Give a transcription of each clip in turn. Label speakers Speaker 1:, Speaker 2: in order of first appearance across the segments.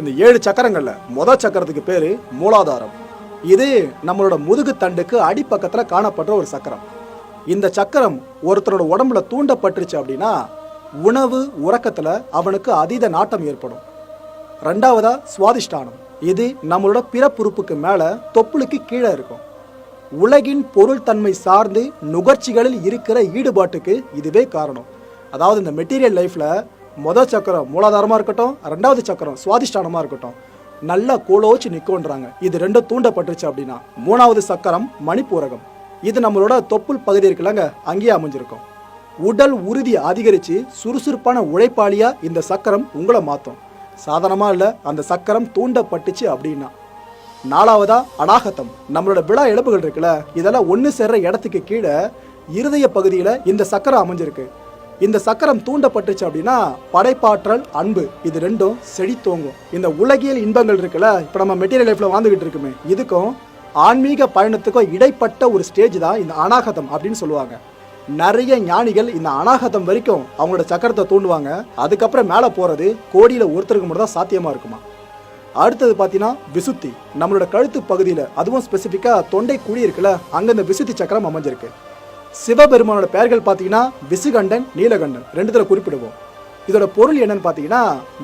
Speaker 1: இந்த ஏழு சக்கரங்கள்ல முத சக்கரத்துக்கு பேரு மூலாதாரம். இது நம்மளோட முதுகு தண்டுக்கு அடிப்பக்கத்துல காணப்படுற ஒரு சக்கரம். இந்த சக்கரம் ஒருத்தரோட உடம்புல தூண்டப்பட்டுருச்சு அப்படின்னா உணவு உறக்கத்துல அவனுக்கு அதீத நாட்டம் ஏற்படும். ரெண்டாவதா சுவாதிஷ்டானம். இது நம்மளோட பிறப்புறுப்புக்கு மேல தொப்புளுக்கு கீழே இருக்கும். உலகின் பொருள் தன்மை சார்ந்து நுகர்ச்சிகளில் இருக்கிற ஈடுபாட்டுக்கு இதுவே காரணம். அதாவது இந்த மெட்டீரியல் லைஃப்ல மொதல் சக்கரம் மூலாதாரமாக இருக்கட்டும் ரெண்டாவது சக்கரம் சுவாதிஷ்டானமாக இருக்கட்டும். நல்லா கோலோச்சு நிற்கும்ன்றாங்க இது ரெண்டும் தூண்டப்பட்டுருச்சு அப்படின்னா மூணாவது சக்கரம் மணிப்பூரகம். இது நம்மளோட தொப்புள் பகுதி இருக்குல்லங்க அங்கேயே அமைஞ்சிருக்கும். உடல் உறுதி அதிகரித்து சுறுசுறுப்பான உழைப்பாளியாக இந்த சக்கரம் உங்களை மாற்றும் சாதாரணமாக இல்லை அந்த சக்கரம் தூண்டப்பட்டுச்சு அப்படின்னா. நாலாவதா அடாகத்தம். நம்மளோட விழா இழப்புகள் இருக்குல்ல இதெல்லாம் ஒன்று சேர்ற இடத்துக்கு கீழே இருதய பகுதியில் இந்த சக்கரம் அமைஞ்சிருக்கு. இந்த சக்கரம் தூண்டப்பட்டுச்சு அப்படின்னா படைப்பாற்றல் அன்பு இது ரெண்டும் செழித்தோங்கும். இந்த உலகியல் இன்பங்கள் இருக்குல்ல இப்போ நம்ம மெட்டீரியல் லைஃப்ல வாழ்ந்துகிட்டு இருக்குமே இதுக்கும் ஆன்மீக பயணத்துக்கும் இடைப்பட்ட ஒரு ஸ்டேஜ் தான் இந்த அனாகதம் அப்படின்னு சொல்லுவாங்க. நிறைய ஞானிகள் இந்த அனாகதம் வரைக்கும் அவங்களோட சக்கரத்தை தூண்டுவாங்க. அதுக்கப்புறம் மேலே போகிறது கோடியில் ஒருத்தருக்கு மட்டும் தான் சாத்தியமாக இருக்குமா? அடுத்தது பார்த்தீங்கன்னா விசுத்தி. நம்மளோட கழுத்து பகுதியில் அதுவும் ஸ்பெசிஃபிக்காக தொண்டை குழி இருக்குல்ல அங்கே இந்த விசுத்தி சக்கரம் அமைஞ்சிருக்கு. சிவபெருமானோட பெயர்கள் பார்த்தீங்கன்னா விசுகண்டன் நீலகண்டன். ரெண்டுத்தில் குறிப்பிடுவோம். இதோட பொருள் என்னன்னு பார்த்தீங்கன்னா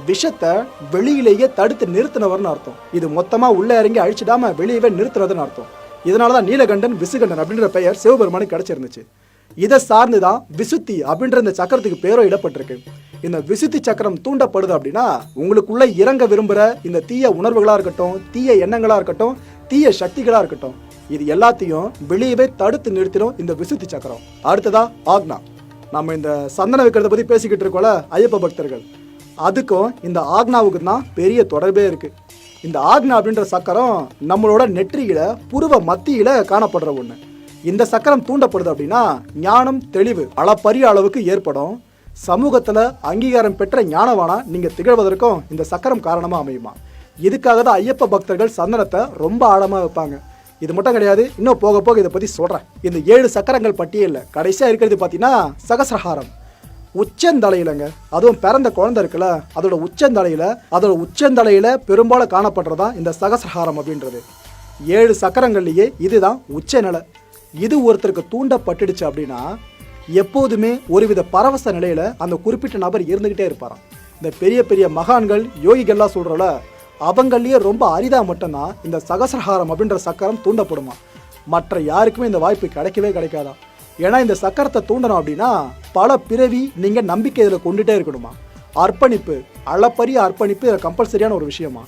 Speaker 1: விஷத்தை வெளியிலேயே தடுத்து நிறுத்தினவர்னு அர்த்தம். இது மொத்தமாக உள்ளே இறங்கி அழிச்சிடாம வெளியவே நிறுத்துறதுன்னு அர்த்தம். இதனால தான் நீலகண்டன் விசுகண்டன் அப்படின்ற பெயர் சிவபெருமானுக்கு கிடைச்சிருந்துச்சு. இதை சார்ந்து தான் விசுத்தி அப்படின்ற இந்த சக்கரத்துக்கு பேரோ இடப்பட்டிருக்கு. இந்த விசுத்தி சக்கரம் தூண்டப்படுது அப்படின்னா உங்களுக்குள்ள இறங்க விரும்புகிற இந்த தீய உணர்வுகளாக இருக்கட்டும் தீய எண்ணங்களாக இருக்கட்டும் தீய சக்திகளாக இருக்கட்டும் இது எல்லாத்தையும் வெளியவே தடுத்து நிறுத்திடும் இந்த விசுத்தி சக்கரம். அடுத்ததா ஆக்னா. நம்ம இந்த சந்தன வைக்கிறத பற்றி பேசிக்கிட்டு இருக்கோம்ல ஐயப்ப பக்தர்கள். அதுக்கும் இந்த ஆக்னாவுக்கு தான் பெரிய தொடர்பே இருக்கு. இந்த ஆக்னா அப்படின்ற சக்கரம் நம்மளோட நெற்றியில புருவ மத்தியில காணப்படுற ஒன்று இந்த சக்கரம் தூண்டப்படுது அப்படின்னா ஞானம் தெளிவு அளப்பரிய அளவுக்கு ஏற்படும். சமூகத்துல அங்கீகாரம் பெற்ற ஞானவானா நீங்க திகழ்வதற்கும் இந்த சக்கரம் காரணமா அமையுமா. இதுக்காக தான் ஐயப்ப பக்தர்கள் சந்தனத்தை ரொம்ப ஆழமா வைப்பாங்க. இது மட்டும் கிடையாது இன்னும் போக போக இதை பற்றி சொல்கிறேன் இந்த ஏழு சக்கரங்கள் பட்டியலில் கடைசியாக இருக்கிறது பார்த்தீங்கன்னா சகசிரஹாரம். உச்சந்தலையிலங்க. அதுவும் பிறந்த குழந்தை இருக்குல்ல அதோட உச்சந்தலையில் அதோட உச்சந்தலையில் பெரும்பாலும் காணப்படுறதா இந்த சகசிரஹாரம் அப்படின்றது. ஏழு சக்கரங்கள்லேயே இதுதான் உச்சநிலை. இது ஒருத்தருக்கு தூண்டப்பட்டுடுச்சு அப்படின்னா எப்போதுமே ஒருவித பரவச நிலையில் அந்த குறிப்பிட்ட நபர் இருந்துக்கிட்டே இருப்பாராம். இந்த பெரிய பெரிய மகான்கள் யோகிகள்லாம் சொல்கிறல அவங்களையே ரொம்ப அரிதா மட்டும்தான் இந்த சகசரஹாரம் அப்படின்ற சக்கரம் தூண்டப்படுமா? மற்ற யாருக்குமே இந்த வாய்ப்பு கிடைக்கவே கிடைக்காதா? ஏன்னா இந்த சக்கரத்தை தூண்டணும் அப்படின்னா பல பிறவி நீங்கள் நம்பிக்கை இதில் கொண்டுட்டே இருக்கணுமா? அர்ப்பணிப்பு அளப்பரிய அர்ப்பணிப்பு இதில் கம்பல்சரியான ஒரு விஷயமா?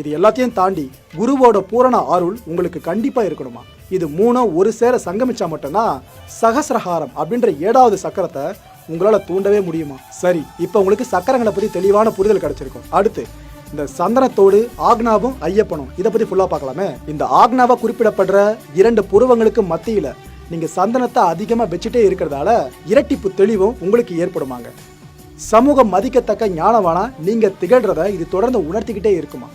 Speaker 1: இது எல்லாத்தையும் தாண்டி குருவோட பூரண அருள் உங்களுக்கு கண்டிப்பாக இருக்கணுமா? இது மூணும் ஒரு சேர சங்கமிச்சா மட்டும்தான் சகசிரஹாரம் அப்படின்ற ஏழாவது சக்கரத்தை உங்களால் தூண்டவே முடியுமா? சரி இப்போ உங்களுக்கு சக்கரங்களை பற்றி தெளிவான புரிதல் கிடைச்சிருக்கும். அடுத்து இந்த சந்தனத்தோடு ஆக்னாவும் ஐயப்பனும். இதை பத்தி ஃபுல்லா பார்க்கலாமே. இந்த ஆக்னாவா குறிப்பிடப்படுற இரண்டு புருவங்களுக்கு மத்தியில நீங்க சந்தனத்தை அதிகமா வச்சுட்டே இருக்கிறதால இரட்டிப்பு தெளிவும் உங்களுக்கு ஏற்படுமாங்க. சமூகம் மதிக்கத்தக்க ஞானவானா நீங்க திகழ்றத இது தொடர்ந்து உணர்த்திக்கிட்டே இருக்குமா.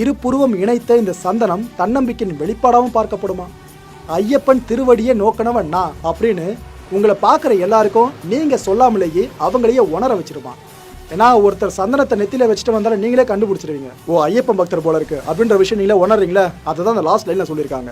Speaker 1: இரு புருவம் இணைத்த இந்த சந்தனம் தன்னம்பிக்கையின் வெளிப்பாடாகவும் பார்க்கப்படுமா. ஐயப்பன் திருவடியை நோக்கணவன் நான் அப்படின்னு உங்களை பார்க்குற எல்லாருக்கும் நீங்கள் சொல்லாமலேயே அவங்களையே உணர வச்சிருமா ஏன்னா ஒருத்தர் சந்தனத்தை நெத்தியில வச்சுட்டு வந்தாலும் நீங்களே கண்டுபிடிச்சிருவீங்க. ஓ ஐயப்பன் பக்தர் போல இருக்கு. அப்படின்ற விஷயம் நீங்களே உணர்றீங்களா? அதை தான் அந்த லாஸ்ட் லைன்ல சொல்லியிருக்காங்க.